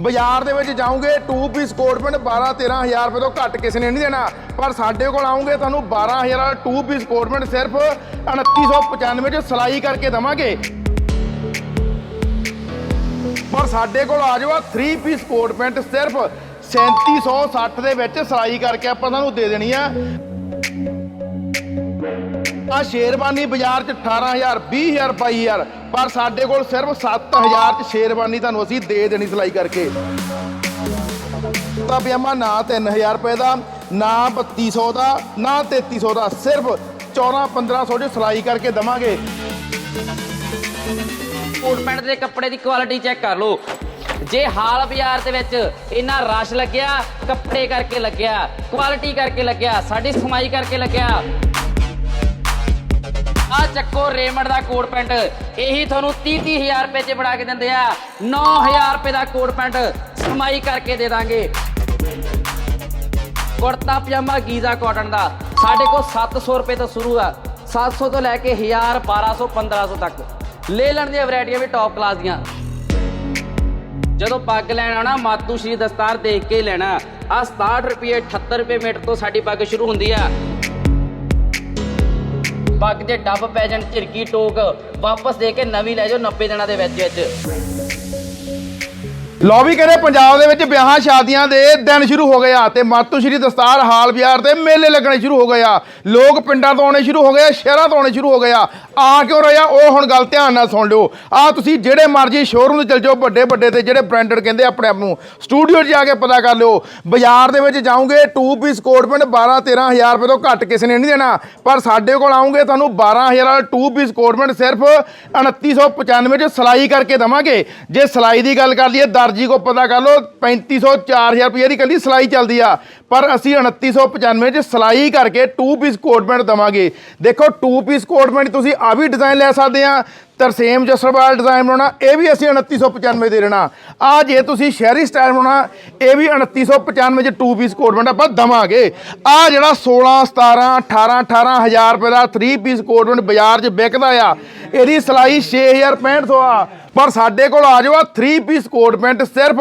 ਬਾਜ਼ਾਰ ਦੇ ਵਿੱਚ ਜਾਓਗੇ 2 ਪੀਸ ਕੋਟ ਪੈਂਟ 12 13000 ਰੁਪਏ ਤੋਂ ਘੱਟ ਕਿਸੇ ਨੇ ਨਹੀਂ ਦੇਣਾ। ਪਰ ਸਾਡੇ ਕੋਲ ਆਉਂਗੇ ਤੁਹਾਨੂੰ 12000 ਵਾਲਾ 2 ਪੀਸ ਕੋਟ ਪੈਂਟ ਸਿਰਫ 2995 ਚ ਸਿਲਾਈ ਕਰਕੇ ਦਵਾਂਗੇ। ਪਰ ਸਾਡੇ ਕੋਲ ਆ ਜਾਓ ਆ 3 ਪੀਸ ਕੋਟ ਪੈਂਟ ਸਿਰਫ 3760 ਦੇ ਵਿੱਚ ਸਿਲਾਈ ਕਰਕੇ ਆਪਾਂ ਤੁਹਾਨੂੰ ਦੇ ਦੇਣੀ ਆ। ਆ ਸ਼ੇਰਵਾਨੀ ਬਾਜ਼ਾਰ ਚ 18000 20000 22000 ਪਰ ਸਾਡੇ ਕੋਲ ਸਿਰਫ 7000 ਚ ਸ਼ੇਰਵਾਨੀ ਤੁਹਾਨੂੰ ਅਸੀਂ ਦੇ ਦੇਣੀ ਸਿਲਾਈ ਕਰਕੇ। ਤਾਂ ਪਜਾਮਾ ਨਾ 3000 ਰੁਪਏ ਦਾ, ਨਾ 3200 ਦਾ, ਨਾ 3300 ਦਾ, ਸਿਰਫ 14 1500 ਚ ਸਿਲਾਈ ਕਰਕੇ ਦਵਾਂਗੇ। ਕੋਟ ਪੈਂਟ ਦੇ ਕੱਪੜੇ ਦੀ ਕੁਆਲਿਟੀ ਚੈੱਕ ਕਰ ਲਓ। ਜੇ ਹਾਲ ਬਾਜ਼ਾਰ ਦੇ ਵਿੱਚ ਇੰਨਾ ਰਸ਼ ਲੱਗਿਆ, ਕੱਪੜੇ ਕਰਕੇ ਲੱਗਿਆ ਕੁਆਲਿਟੀ ਕਰਕੇ ਲੱਗਿਆ, ਸਾਡੀ ਸਮਾਈ ਕਰਕੇ ਲੱਗਿਆ ਆ ਚੱਕੋ ਰੇਮੰਡ ਦਾ ਕੋਟ ਪੈਂਟ। ਇਹੀ ਤੁਹਾਨੂੰ 30 30000 ਰੁਪਏ 'ਚ ਬਣਾ ਕੇ ਦਿੰਦੇ ਆ। 9000 ਰੁਪਏ ਦਾ ਕੋਟ ਪੈਂਟ ਸਮਾਈ ਕਰਕੇ ਦੇ ਦਾਂਗੇ। ਕੁੜਤਾ, ਪਜਾਮਾ, ਗੀਜ਼ਾ ਕਾਟਨ ਦਾ। ਸਾਡੇ ਕੋਲ 700 ਰੁਪਏ ਤੋਂ ਸ਼ੁਰੂ ਆ। 700 ਤੋਂ ਲੈ ਕੇ 1000 1200 1500 ਤੱਕ। ਲੈ ਲੈਣ ਦੀਆਂ ਵੈਰਾਈਟੀਆਂ ਵੀ ਟੌਪ ਕਲਾਸ ਦੀਆਂ। ਜਦੋਂ ਪੱਗ ਲੈਣ ਆਉਣਾ, ਮਾਤੂ ਸ਼੍ਰੀ ਦਸਤਾਰ ਦੇਖ ਕੇ ਲੈਣਾ। ਆ 67 ਰੁਪਏ 78 ਰੁਪਏ ਮੀਟਰ ਤੋਂ ਸਾਡੀ ਪੱਗ ਸ਼ੁਰੂ ਹੁੰਦੀ ਆ। ਪੱਗ ਦੇ ਡੱਬ ਪੈ ਜਾਣ, ਝਿਰਕੀ ਟੋਕ। ਵਾਪਸ ਦੇ ਕੇ ਨਵੀਂ ਲੈ ਜਾਓ 90 ਦਿਨਾਂ ਦੇ ਵਿੱਚ ਵਿੱਚ। ਲੋ ਵੀ ਕਹਿੰਦੇ ਪੰਜਾਬ ਦੇ ਵਿੱਚ ਵਿਆਹਾਂ ਸ਼ਾਦੀਆਂ ਦੇ ਦਿਨ ਸ਼ੁਰੂ ਹੋ ਗਏ ਆ ਤੇ ਮਾਤੂ ਸ਼੍ਰੀ ਦਸਤਾਰ ਹਾਲ ਬਾਜ਼ਾਰ ਤੇ ਮੇਲੇ ਲੱਗਣੇ ਸ਼ੁਰੂ ਹੋ ਗਏ ਆ। ਲੋਕ ਪਿੰਡਾਂ ਤੋਂ ਆਉਣੇ ਸ਼ੁਰੂ ਹੋ ਗਏ ਆ ਸ਼ਹਿਰਾਂ ਤੋਂ ਆਉਣੇ ਸ਼ੁਰੂ ਹੋ ਗਏ ਆ। ਆ ਕਿਉਂ ਰਹੇ ਆ? ਉਹ ਹੁਣ ਗੱਲ ਧਿਆਨ ਨਾਲ ਸੁਣ ਲਿਓ। ਆ ਤੁਸੀਂ ਜਿਹੜੇ ਮਰਜ਼ੀ ਸ਼ੋਰੂਮ ਤੇ ਚਲ ਜਾਓ ਵੱਡੇ ਵੱਡੇ ਤੇ ਜਿਹੜੇ ਬ੍ਰਾਂਡਡ ਕਹਿੰਦੇ ਆਪਣੇ ਆਪ ਨੂੰ। ਸਟੂਡੀਓ 'ਚ ਜਾ ਕੇ ਪਤਾ ਕਰ ਲਿਓ। ਬਾਜ਼ਾਰ ਦੇ ਵਿੱਚ ਜਾਓਗੇ 2 ਪੀਸ ਕੋਟ ਪੈਂਟ 12 13000 ਰੁਪਏ ਤੋਂ ਘੱਟ ਕਿਸੇ ਨੇ ਨਹੀਂ ਦੇਣਾ। ਪਰ ਸਾਡੇ ਕੋਲ ਆਉਂਗੇ ਤੁਹਾਨੂੰ 12000 ਵਾਲਾ 2 ਪੀਸ ਕੋਟ ਪੈਂਟ ਸਿਰਫ 2995 ਚ ਸਿਲਾਈ ਕਰਕੇ ਦਵਾਂਗੇ। ਜੇ ਸਿਲਾਈ ਦੀ ਗੱਲ ਕਰ ਲਈਏ ਦਰਜੀ ਕੋ ਪਤਾ ਕਰ ਲਓ 3500 4000 ਰੁਪਏ ਦੀ ਕੱਲੀ ਸਿਲਾਈ ਚੱਲਦੀ ਆ। ਪਰ ਅਸੀਂ 2995 ਚ ਸਿਲਾਈ ਕਰਕੇ 2 ਪੀਸ ਕੋਟ ਪੈਂਟ ਦਵਾਂਗੇ। ਦੇਖੋ 2 ਪੀਸ ਕੋਟ ਪੈਂਟ ਤੁਸੀਂ ਆ ਵੀ ਡਿਜ਼ਾਈਨ ਲੈ ਸਕਦੇ ਆ। ਤਰਸੇਮ ਜਸਰਵਾਲ ਡਿਜ਼ਾਈਨ ਬਣਾਉਣਾ, ਇਹ ਵੀ ਅਸੀਂ 2995 ਦੇ ਦੇਣਾ। ਆ ਜੇ ਤੁਸੀਂ ਸ਼ਹਿਰੀ ਸਟਾਈਲ ਬਣਾਉਣਾ, ਇਹ ਵੀ 2995 ਚ 2 ਪੀਸ ਕੋਟ ਪੈਂਟ ਆਪਾਂ ਦਵਾਂਗੇ। ਆ ਜਿਹੜਾ 16 17 18 18000 ਰੁਪਏ ਦਾ 3 ਪੀਸ ਕੋਟ ਪੈਂਟ ਬਾਜ਼ਾਰ 'ਚ ਵਿਕਦਾ ਆ, ਇਹਦੀ ਸਿਲਾਈ 6500 ਆ। ਪਰ ਸਾਡੇ ਕੋਲ ਆ ਜਾਓ ਆ 3 ਪੀਸ ਕੋਟ ਪੈਂਟ ਸਿਰਫ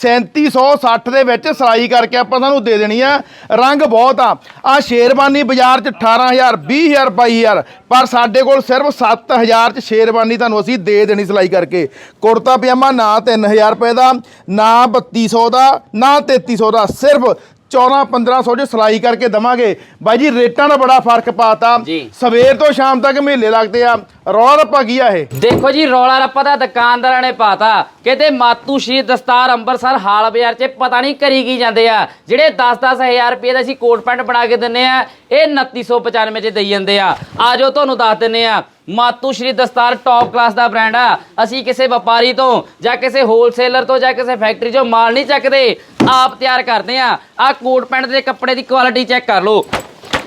3760 ਦੇ ਵਿੱਚ ਸਿਲਾਈ ਕਰਕੇ ਆਪਾਂ ਤੁਹਾਨੂੰ ਦੇ ਦੇਣੀ ਆ। ਰੰਗ ਬਹੁਤ ਆ। ਆ ਸ਼ੇਰਬਾਨੀ ਬਾਜ਼ਾਰ 'ਚ 18000 20000 22000 ਪਰ ਸਾਡੇ ਕੋਲ ਸਿਰਫ 7000 'ਚ ਸ਼ੇਰਬਾਨੀ ਤੁਹਾਨੂੰ ਅਸੀਂ ਦੇ ਦੇਣੀ ਸਿਲਾਈ ਕਰਕੇ। ਕੁੜਤਾ ਪਜਾਮਾ ਨਾ 3000 ਰੁਪਏ ਦਾ, ਨਾ 3200 ਦਾ, ਨਾ 3300 ਦਾ, ਸਿਰਫ 14 1500 ਚ ਸਿਲਾਈ ਕਰਕੇ ਦਵਾਂਗੇ। ਬਾਈ ਜੀ ਰੇਟਾਂ ਦਾ ਬੜਾ ਫ਼ਰਕ ਪਾਤਾ। ਜੀ। ਸਵੇਰ ਤੋਂ ਸ਼ਾਮ ਤੱਕ ਮੇਲੇ ਲੱਗਦੇ ਆ। ਰੌਲਾ ਰੱਪਾ ਕੀ ਆ ਇਹ? ਦੇਖੋ ਜੀ ਰੌਲਾ ਰੱਪਾ ਦਾ ਦੁਕਾਨਦਾਰਾਂ ਨੇ ਪਾਤਾ। ਕਿਤੇ ਮਾਤੂ ਸ਼੍ਰੀ ਦਸਤਾਰ ਅੰਮ੍ਰਿਤਸਰ ਹਾਲ ਬਾਜ਼ਾਰ 'ਚ ਪਤਾ ਨਹੀਂ ਕਰੀ ਕੀ ਜਾਂਦੇ ਆ। ਜਿਹੜੇ 10-10 ਹਜ਼ਾਰ ਰੁਪਏ ਦਾ ਅਸੀਂ ਕੋਟ ਪੈਂਟ ਬਣਾ ਕੇ ਦਿੰਨੇ ਆ ਇਹ 2995 'ਚ ਦੇਈ ਜਾਂਦੇ ਆ। ਆਜੋ ਤੁਹਾਨੂੰ ਦੱਸ ਦਿੰਨੇ ਆ। ਮਾਤੂ ਸ਼੍ਰੀ ਦਸਤਾਰ ਟੌਪ ਕਲਾਸ ਦਾ ਬ੍ਰਾਂਡ ਆ। ਅਸੀਂ ਕਿਸੇ ਵਪਾਰੀ ਤੋਂ ਜਾਂ ਕਿਸੇ ਹੋਲਸੇਲਰ ਤੋਂ ਜਾਂ ਕਿਸੇ ਫੈਕਟਰੀ 'ਚੋਂ ਮਾਲ ਨਹੀਂ ਚੱਕਦੇ। ਆਪ ਤਿਆਰ ਕਰਦੇ ਆ। ਆ ਕੋਟ ਪੈਂਟ ਦੇ ਕੱਪੜੇ ਦੀ ਕੁਆਲਿਟੀ ਚੈੱਕ ਕਰ ਲਓ।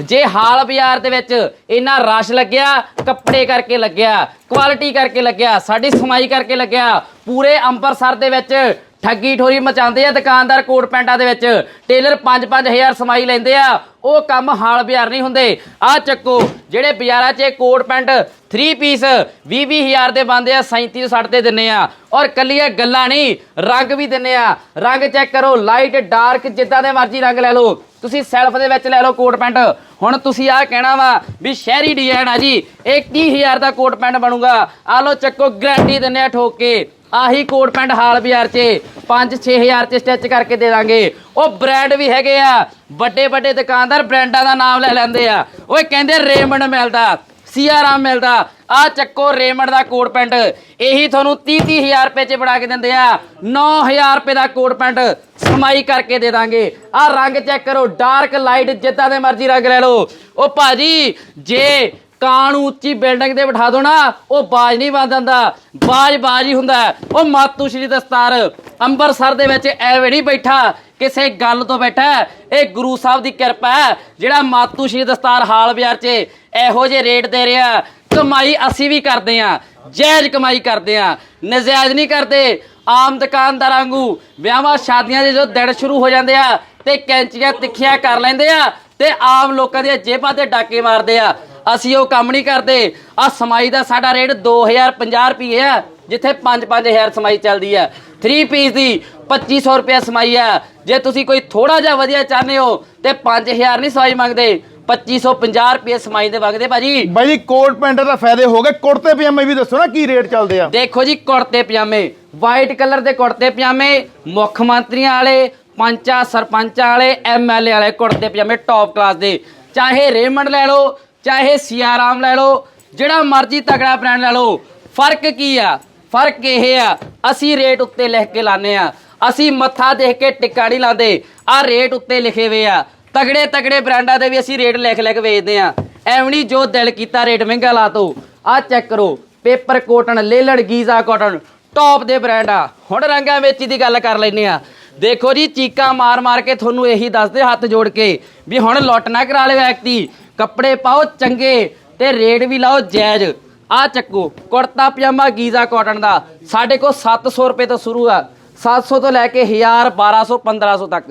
ਜੇ ਹਾਲ ਬਾਜ਼ਾਰ ਦੇ ਵਿੱਚ ਇੰਨਾ ਰਸ਼ ਲੱਗਿਆ, ਕੱਪੜੇ ਕਰਕੇ ਲੱਗਿਆ ਕੁਆਲਿਟੀ ਕਰਕੇ ਲੱਗਿਆ, ਸਾਡੀ ਸਮਾਈ ਕਰਕੇ ਲੱਗਿਆ, ਪੂਰੇ ਅੰਮ੍ਰਿਤਸਰ ਦੇ ਵਿੱਚ ਠੱਗੀ ਠੋਰੀ ਮਚਾਉਂਦੇ ਆ ਦੁਕਾਨਦਾਰ ਕੋਟ ਪੈਂਟਾਂ ਦੇ ਵਿੱਚ। ਟੇਲਰ 5-5000 ਸਮਾਈ ਲੈਂਦੇ ਆ। ਉਹ ਕੰਮ ਹਾਲ ਬਾਜ਼ਾਰ ਨਹੀਂ ਹੁੰਦੇ। ਆ ਚੱਕੋ, ਜਿਹੜੇ ਬਾਜ਼ਾਰਾਂ 'ਚ ਇਹ ਕੋਟ ਪੈਂਟ 3 ਪੀਸ 20-20000 ਦੇ ਬੰਦੇ ਆ 3760 ਤੇ ਦਿੰਨੇ ਆ। ਔਰ ਕੱਲੀਆਂ ਗੱਲਾਂ ਨਹੀਂ, ਰੰਗ ਵੀ ਦਿੰਨੇ ਆ। ਰੰਗ ਚੈੱਕ ਕਰੋ ਲਾਈਟ ਡਾਰਕ ਜਿੱਦਾਂ ਦੇ ਮਰਜ਼ੀ ਰੰਗ ਲੈ ਲਓ। ਤੁਸੀਂ ਸੈਲਫ ਦੇ ਵਿੱਚ ਲੈ ਲਓ ਕੋਟ ਪੈਂਟ। ਹੁਣ ਤੁਸੀਂ ਆਹ ਕਹਿਣਾ ਵਾ ਵੀ ਸ਼ਹਿਰੀ ਡਿਜ਼ਾਈਨ ਆ ਜੀ, ਇਹ 20000 ਦਾ ਕੋਟ ਪੈਂਟ ਬਣੂਗਾ। ਆ ਲਓ ਚੱਕੋ ਗਾਰੰਟੀ ਦਿੰਨੇ ਆ ਠੋਕ ਕੇ। ਆਹੀ ਕੋਟ ਪੈਂਟ ਹਾਲ ਬਾਜ਼ਾਰ 'ਚ 5-6000 'ਚ ਸਟਿਚ ਕਰਕੇ ਦੇ ਦਾਂਗੇ। ਉਹ ਬ੍ਰਾਂਡ ਵੀ ਹੈਗੇ ਆ। ਵੱਡੇ ਵੱਡੇ ਦੁਕਾਨਦਾਰ ਬ੍ਰਾਂਡਾਂ ਦਾ ਨਾਮ ਲੈ ਲੈਂਦੇ ਆ। ਓਏ ਕਹਿੰਦੇ ਰੇਮੰਡ ਮਿਲਦਾ, ਸੀਆਰਾਮ ਮਿਲਦਾ। ਆ ਚੱਕੋ ਰੇਮੰਡ ਦਾ ਕੋਟ ਪੈਂਟ। ਇਹੀ ਤੁਹਾਨੂੰ 30-30000 ਰੁਪਏ 'ਚ ਬਣਾ ਕੇ ਦਿੰਦੇ ਆ। 9000 ਰੁਪਏ ਦਾ ਕੋਟ ਪੈਂਟ ਸਮਾਈ ਕਰਕੇ ਦੇ ਦਾਂਗੇ। ਆ ਰੰਗ ਚੈੱਕ ਕਰੋ, ਡਾਰਕ ਲਾਈਟ ਜਿੱਦਾਂ ਦੇ ਮਰਜ਼ੀ ਰੰਗ ਲੈ ਲਓ। ਉਹ ਭਾਜੀ, ਜੇ ਕਾਂ ਨੂੰ ਉੱਚੀ ਬਿਲਡਿੰਗ ਤੇ ਬਿਠਾ ਦੋ ਨਾ, ਉਹ ਬਾਜ ਨਹੀਂ ਬੰਦ ਹੁੰਦਾ ਬਾਜ ਬਾਜ ਹੀ ਹੁੰਦਾ ਉਹ ਮਾਤੂ ਸ਼੍ਰੀ ਦਸਤਾਰ ਅੰਮ੍ਰਿਤਸਰ ਦੇ ਵਿੱਚ ਐਵੇਂ ਨਹੀਂ ਬੈਠਾ, ਕਿਸੇ ਗੱਲ ਤੋਂ ਬੈਠਾ ਇਹ ਗੁਰੂ ਸਾਹਿਬ ਦੀ ਕਿਰਪਾ ਹੈ, ਜਿਹੜਾ ਮਾਤੂ ਸ਼੍ਰੀ ਦਸਤਾਰ ਹਾਲ ਬਾਜ਼ਾਰ 'ਚ ਇਹੋ ਜਿਹੇ ਰੇਟ ਦੇ ਰਿਹਾ ਕਮਾਈ ਅਸੀਂ ਵੀ ਕਰਦੇ ਆ ਜਾਇਜ਼ ਕਮਾਈ ਕਰਦੇ ਆ ਨਜਾਇਜ਼ ਨਹੀਂ ਕਰਦੇ। ਆਮ ਦੁਕਾਨਦਾਰਾਂ ਵਾਂਗੂ ਵਿਆਹਾਂ ਸ਼ਾਦੀਆਂ ਦੇ ਜੋ ਦਿਨ ਸ਼ੁਰੂ ਹੋ ਜਾਂਦੇ ਆ ਤੇ ਕੈਂਚੀਆਂ ਤਿੱਖੀਆਂ ਕਰ ਲੈਂਦੇ ਆ ਤੇ ਆਮ ਲੋਕਾਂ ਦੀਆਂ ਜੇਬਾਂ ਤੇ ਡਾਕੇ ਮਾਰਦੇ ਆ। ਅਸੀਂ ਉਹ ਕੰਮ ਨਹੀਂ ਕਰਦੇ। ਆ ਸਮਾਈ ਦਾ ਸਾਡਾ ਰੇਟ 2050 ਰੁਪਏ ਆ ਜਿੱਥੇ 5-5000 ਸਮਾਈ ਚੱਲਦੀ ਆ 3 ਪੀਸ ਦੀ 2500 ਰੁਪਏ ਸਮਾਈ ਆ ਜੇ ਤੁਸੀਂ ਕੋਈ ਥੋੜਾ ਜਿਹਾ ਵਧੀਆ ਚਾਹੁੰਦੇ ਹੋ ਤੇ 5000 ਨਹੀਂ ਸਮਾਈ ਮੰਗਦੇ। 2550 ਰੁਪਏ ਸਮਾਈ ਦੇ ਵਗਦੇ ਭਾਜੀ। ਬਾਈ ਜੀ ਕੋਟ ਪੈਂਟ ਦਾ ਫਾਇਦੇ ਹੋ ਗਏ। ਕੁੜਤੇ ਪਜਾਮੇ ਵੀ ਦੱਸੋ ਨਾ ਕੀ ਰੇਟ ਚੱਲਦੇ ਆ। ਦੇਖੋ ਜੀ ਕੁੜਤੇ ਪਜਾਮੇ। ਵਾਈਟ ਕਲਰ ਦੇ ਕੁੜਤੇ ਪਜਾਮੇ ਮੁੱਖ ਮੰਤਰੀਆਂ ਵਾਲੇ ਪੰਚਾਂ ਸਰਪੰਚਾਂ ਵਾਲੇ ਐਮਐਲਏ ਵਾਲੇ ਕੁੜਤੇ ਪਜਾਮੇ ਟੌਪ ਕਲਾਸ ਦੇ। ਚਾਹੇ ਰੇਮੰਡ ਲੈ ਲਓ ਚਾਹੇ ਸਿਆਰਾਮ ਲੈ ਲਓ, ਜਿਹੜਾ ਮਰਜ਼ੀ ਤਗੜਾ ਬ੍ਰਾਂਡ ਲੈ ਲਓ, ਫ਼ਰਕ ਕੀ ਆ? ਫ਼ਰਕ ਇਹ ਆ, ਅਸੀਂ ਰੇਟ ਉੱਤੇ ਲਿਖ ਕੇ ਲਾਣੇ ਆ। ਅਸੀਂ ਮੱਥਾ ਦੇਖ ਕੇ ਟਿੱਕਾ ਨਹੀਂ ਲਾਉਂਦੇ ਆ ਰੇਟ ਉੱਤੇ ਲਿਖੇ ਹੋਏ ਆ। ਤਗੜੇ ਤਗੜੇ ਬ੍ਰਾਂਡਾਂ ਦੇ ਵੀ ਅਸੀਂ ਰੇਟ ਲਿਖ ਲਿਖ ਵੇਚਦੇ ਆ। ਐਵੇਂ ਨਹੀਂ ਜੋ ਦਿਲ ਕੀਤਾ ਰੇਟ ਮਹਿੰਗਾ ਲਾ ਦੋ ਆ ਚੈੱਕ ਕਰੋ ਪੇਪਰ ਕੋਟਨ ਲੇਲੜ ਗੀਜ਼ਾ ਕਾਟਨ ਟੌਪ ਦੇ ਬ੍ਰਾਂਡ ਆ। ਹੁਣ ਰੰਗਾਂ ਵੇਚੀ ਦੀ ਗੱਲ ਕਰ ਲੈਨੇ ਆ। ਦੇਖੋ ਜੀ, ਚੀਕਾਂ ਮਾਰ ਮਾਰ ਕੇ ਤੁਹਾਨੂੰ ਇਹੀ ਦੱਸਦੇ ਹੱਥ ਜੋੜ ਕੇ ਵੀ ਹੁਣ ਲੁੱਟ ਨਾ ਕਰਾ ਲਿਓ ਵਿਅਕਤੀ। ਕੱਪੜੇ ਪਾਓ ਚੰਗੇ ਤੇ ਰੇਟ ਵੀ ਲਾਓ ਜਾਇਜ਼। ਆ ਚੱਕੋ, ਕੁੜਤਾ ਪਜਾਮਾ ਗੀਜ਼ਾ ਕਾਟਨ ਦਾ। ਸਾਡੇ ਕੋਲ 700 ਰੁਪਏ ਤੋਂ ਸ਼ੁਰੂ ਆ। 700 ਤੋਂ ਲੈ ਕੇ 1000 1200 1500 ਤੱਕ।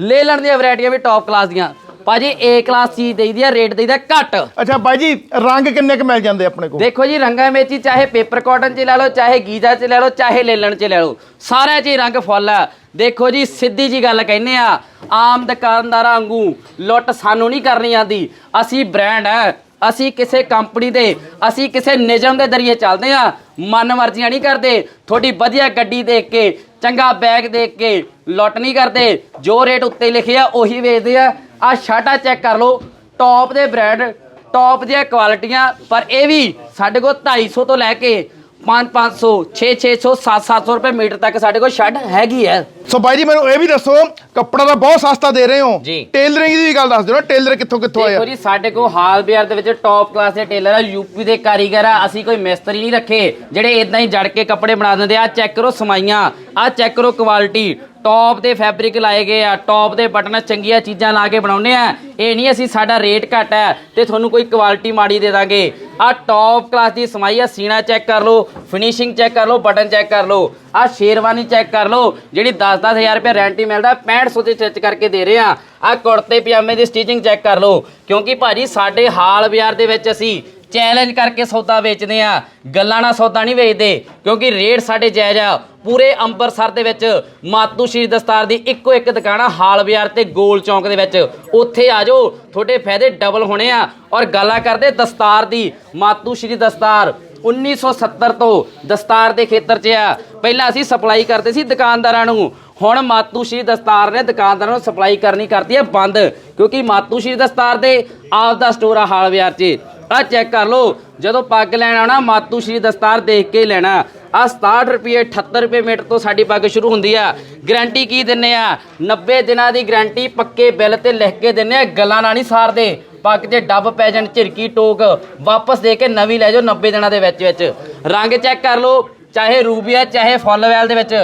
ਲੈ ਲੈਣ ਦੀਆਂ ਵੈਰਾਈਟੀਆਂ ਵੀ ਟੌਪ ਕਲਾਸ ਦੀਆਂ। ਭਾਜੀ ਏ ਕਲਾਸ ਚੀਜ਼ ਦੇਈਦੀ ਆ ਰੇਟ ਦੇਈਦਾ ਘੱਟ। ਅੱਛਾ ਬਾਈ ਜੀ ਰੰਗ ਕਿੰਨੇ ਕੁ ਮਿਲ ਜਾਂਦੇ ਆਪਣੇ ਕੋਲ? ਦੇਖੋ ਜੀ ਰੰਗਾਂ ਵਿੱਚ ਹੀ ਚਾਹੇ ਪੇਪਰ ਕਾਟਨ 'ਚ ਲੈ ਲਓ ਚਾਹੇ ਗੀਜ਼ਾ 'ਚ ਲੈ ਲਓ ਚਾਹੇ ਲੇਲਣ 'ਚ ਲੈ ਲਓ ਸਾਰਿਆਂ 'ਚ ਹੀ ਰੰਗ ਫੁੱਲ ਆ। ਦੇਖੋ ਜੀ ਸਿੱਧੀ ਜੀ ਗੱਲ ਕਹਿੰਨੇ ਆ ਆਮ ਦੁਕਾਨਦਾਰਾਂ ਵਾਂਗੂ ਲੁੱਟ ਸਾਨੂੰ ਨਹੀਂ ਕਰਨੀ ਆਂਦੀ ਅਸੀਂ ਬ੍ਰਾਂਡ ਹੈ ਅਸੀਂ ਕਿਸੇ ਕੰਪਨੀ ਦੇ ਅਸੀਂ ਕਿਸੇ ਨਿਯਮ ਦੇ ਦਰਿਏ ਚੱਲਦੇ ਆ ਮਨ ਮਰਜ਼ੀਆਂ ਨਹੀਂ ਕਰਦੇ। ਤੁਹਾਡੀ ਵਧੀਆ ਗੱਡੀ ਦੇਖ ਕੇ ਚੰਗਾ ਬੈਗ ਦੇਖ ਕੇ ਲੁੱਟ ਨਹੀਂ ਕਰਦੇ। ਜੋ ਰੇਟ ਉੱਤੇ ਲਿਖਿਆ, ਉਹੀ ਵੇਚਦੇ ਆ। ਆ ਸ਼ਰਟਾਂ ਚੈੱਕ ਕਰ ਲਓ ਟੌਪ ਦੇ ਬ੍ਰਾਂਡ ਟੌਪ ਦੀਆਂ ਕੁਆਲਿਟੀਆਂ ਪਰ ਇਹ ਵੀ ਸਾਡੇ ਕੋਲ 250 ਤੋਂ ਲੈ ਕੇ 5 500 6 600 7 700 ਰੁਪਏ ਮੀਟਰ ਤੱਕ ਸਾਡੇ ਕੋਲ ਸ਼ਰਟ ਹੈਗੀ ਹੈ। ਸੋ ਬਾਈ ਜੀ ਮੈਨੂੰ ਇਹ ਵੀ ਦੱਸੋ ਕੱਪੜਾ ਤਾਂ ਬਹੁਤ ਸਸਤਾ ਦੇ ਰਹੇ ਹੋ। ਜੀ। ਟੇਲਰਿੰਗ ਦੀ ਵੀ ਗੱਲ ਦੱਸ ਦਿਓ ਨਾ ਟੇਲਰ ਕਿੱਥੋਂ ਕਿੱਥੋਂ ਆਇਆ? ਦੇਖੋ ਜੀ ਸਾਡੇ ਕੋਲ ਹਾਲ ਬਿਆਰ ਦੇ ਵਿੱਚ ਟੌਪ ਕਲਾਸ ਦੇ ਟੇਲਰ ਆ ਯੂਪੀ ਦੇ ਕਾਰੀਗਰ ਆ ਅਸੀਂ ਕੋਈ ਮਿਸਤਰੀ ਨਹੀਂ ਰੱਖੇ। ਜਿਹੜੇ ਇਦਾਂ ਹੀ ਜੜ ਕੇ ਕੱਪੜੇ ਬਣਾ ਦਿੰਦੇ ਆ ਚੈੱਕ ਕਰੋ ਸਮਾਈਆਂ ਆ ਚੈੱਕ ਕਰੋ ਕੁਆਲਿਟੀ ਟੌਪ ਦੇ ਫੈਬਰਿਕ ਲਾਏ ਗਏ ਆ ਟੌਪ ਦੇ ਬਟਨ ਚੰਗੀਆਂ ਚੀਜ਼ਾਂ ਲਾ ਕੇ ਬਣਾਉਨੇ ਆ। ਇਹ ਨਹੀਂ ਅਸੀਂ ਸਾਡਾ ਰੇਟ ਘੱਟ ਹੈ ਤੇ ਤੁਹਾਨੂੰ ਕੋਈ ਕੁਆਲਿਟੀ ਮਾੜੀ ਦੇ ਦਾਂਗੇ। ਆ ਟੌਪ ਕਲਾਸ ਦੀ ਸਮਾਈ ਆ ਸੀਨਾ ਚੈੱਕ ਕਰ ਲਓ ਫਿਨਿਸ਼ਿੰਗ ਚੈੱਕ ਕਰ ਲਓ ਬਟਨ ਚੈੱਕ ਕਰ ਲਓ। ਆ ਸ਼ੇਰਵਾਨੀ ਚੈੱਕ ਕਰ ਲਓ, ਜਿਹੜੀ 10-10000 ਰੁਪਏ ਰੈਂਟ ਹੀ ਮਿਲਦਾ 6500 ਤੇ ਸਟਿਚ ਕਰਕੇ ਦੇ ਰਹੇ ਆ। ਆ ਕੁੜਤੇ ਪਜਾਮੇ ਦੀ ਸਟਿਚਿੰਗ ਚੈੱਕ ਕਰ ਲਓ, ਕਿਉਂਕਿ ਭਾਜੀ ਸਾਡੇ ਹਾਲ ਬਾਜ਼ਾਰ ਦੇ ਵਿੱਚ ਅਸੀਂ ਚੈਲੰਜ ਕਰਕੇ ਸੌਦਾ ਵੇਚਦੇ ਆ। ਗੱਲਾਂ ਨਾਲ ਸੌਦਾ ਨਹੀਂ ਵੇਚਦੇ, ਕਿਉਂਕਿ ਰੇਟ ਸਾਡੇ ਜਾਇਜ਼ ਆ। ਪੂਰੇ ਅੰਮ੍ਰਿਤਸਰ ਦੇ ਵਿੱਚ ਮਾਤੂ ਸ਼੍ਰੀ ਦਸਤਾਰ ਦੀ ਇੱਕੋ ਇੱਕ ਦੁਕਾਨ ਆ, ਹਾਲ ਬਾਜ਼ਾਰ ਤੇ ਗੋਲ ਚੌਂਕ ਦੇ ਵਿੱਚ। ਉੱਥੇ ਆ ਜਾਓ, ਤੁਹਾਡੇ ਫਾਇਦੇ ਡਬਲ ਹੋਣੇ ਆ। ਔਰ ਗੱਲਾਂ ਕਰਦੇ ਦਸਤਾਰ ਦੀ, ਮਾਤੂ ਸ਼੍ਰੀ ਦਸਤਾਰ 1970 ਤੋਂ ਦਸਤਾਰ ਦੇ ਖੇਤਰ 'ਚ ਆ। ਪਹਿਲਾਂ ਅਸੀਂ ਸਪਲਾਈ ਕਰਦੇ ਸੀ ਦੁਕਾਨਦਾਰਾਂ ਨੂੰ। ਹੁਣ ਮਾਤੂ ਸ਼੍ਰੀ ਦਸਤਾਰ ਨੇ ਦੁਕਾਨਦਾਰਾਂ ਨੂੰ ਸਪਲਾਈ ਕਰਨੀ ਕਰਤੀ ਹੈ ਬੰਦ, ਕਿਉਂਕਿ ਮਾਤੂ ਸ਼੍ਰੀ ਦਸਤਾਰ ਦੇ ਆਪ ਦਾ ਸਟੋਰ ਆ ਹਾਲ ਬਾਜ਼ਾਰ 'ਚ। ਆ ਚੈੱਕ ਕਰ ਲਓ, ਜਦੋਂ ਪੱਗ ਲੈਣ ਆਉਣਾ, ਮਾਤੂ ਸ਼੍ਰੀ ਦਸਤਾਰ ਦੇਖ ਕੇ ਹੀ ਲੈਣਾ। ਆ 67 ਰੁਪਏ 78 ਰੁਪਏ ਮੀਟਰ ਤੋਂ ਸਾਡੀ ਪੱਗ ਸ਼ੁਰੂ ਹੁੰਦੀ ਆ। ਗਾਰੰਟੀ ਕੀ ਦਿੰਨੇ ਆ? 90 ਦਿਨਾਂ ਦੀ ਗਾਰੰਟੀ ਪੱਕੇ ਬਿੱਲ ਤੇ ਲਿਖ ਕੇ ਦਿੰਨੇ ਆ, ਗੱਲਾਂ ਨਾਲ ਨਹੀਂ ਸਾਰਦੇ। ਪੱਗ 'ਚ ਡੱਬ ਪੈ ਜਾਣ ਝਿਰਕੀ ਟੋਕ, ਵਾਪਸ ਦੇ ਕੇ ਨਵੀਂ ਲੈ ਜਾਓ 90 ਦਿਨਾਂ ਦੇ ਵਿੱਚ ਵਿੱਚ। ਰੰਗ ਚੈੱਕ ਕਰ ਲਓ, ਚਾਹੇ ਰੂਬੀਆ ਚਾਹੇ ਫੁੱਲ ਵੈਲ ਦੇ ਵਿੱਚ।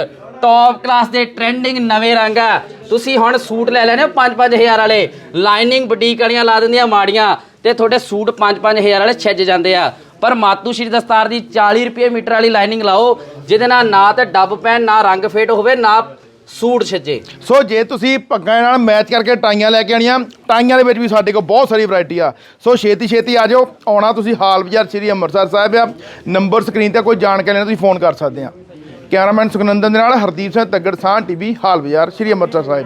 ਟੌਪ ਕਲਾਸ ਦੇ ਟ੍ਰੈਂਡਿੰਗ ਨਵੇਂ ਰੰਗ ਆ। ਤੁਸੀਂ ਹੁਣ ਸੂਟ ਲੈ ਲੈਣੇ 5-5000 ਵਾਲੇ। ਲਾਈਨਿੰਗ ਬੁਟੀਕ ਵਾਲੀਆਂ ਲਾ ਦਿੰਦੀਆਂ ਮਾੜੀਆਂ। ਤੇ ਤੁਹਾਡੇ ਸੂਟ 5-5000 ਵਾਲੇ ਛਿੱਜ ਜਾਂਦੇ ਆ। ਪਰ ਮਾਤੂ ਸ਼੍ਰੀ ਦਸਤਾਰ ਦੀ 40 ਰੁਪਏ ਮੀਟਰ ਵਾਲੀ ਲਾਈਨਿੰਗ ਲਾਓ, ਜਿਹਦੇ ਨਾਲ ਨਾ ਤੇ ਡੱਬ ਪੈਣ, ਨਾ ਰੰਗ ਫੇਟ ਹੋਵੇ, ਨਾ ਸੂਟ ਛਿੱਜੇ। ਸੋ ਜੇ ਤੁਸੀਂ ਪੱਗਾਂ ਨਾਲ ਮੈਚ ਕਰਕੇ ਟਾਈਆਂ ਲੈ ਕੇ ਆਣੀਆਂ ਟਾਈਆਂ ਦੇ ਵਿੱਚ ਵੀ ਸਾਡੇ ਕੋਲ ਬਹੁਤ ਸਾਰੀ ਵੈਰਾਈਟੀ ਆ। ਸੋ ਛੇਤੀ ਛੇਤੀ ਆ ਜਾਓ, ਆਉਣਾ ਤੁਸੀਂ ਹਾਲ ਬਾਜ਼ਾਰ ਸ੍ਰੀ ਅੰਮ੍ਰਿਤਸਰ ਸਾਹਿਬ ਆ। ਨੰਬਰ ਸਕਰੀਨ ਤੇ ਕੋਈ ਜਾਣਕਾਰੀ ਲੈਣਾ ਤੁਸੀਂ ਫੋਨ ਕਰ ਸਕਦੇ ਆ। ਕੈਮਰਾਮੈਨ ਸੁਖਨੰਦਨ ਦੇ ਨਾਲ ਹਰਦੀਪ ਸਿੰਘ ਤੱਗੜ ਸਾਹ ਟੀਵੀ, ਹਾਲ ਬਾਜ਼ਾਰ ਸ੍ਰੀ ਅੰਮ੍ਰਿਤਸਰ ਸਾਹਿਬ।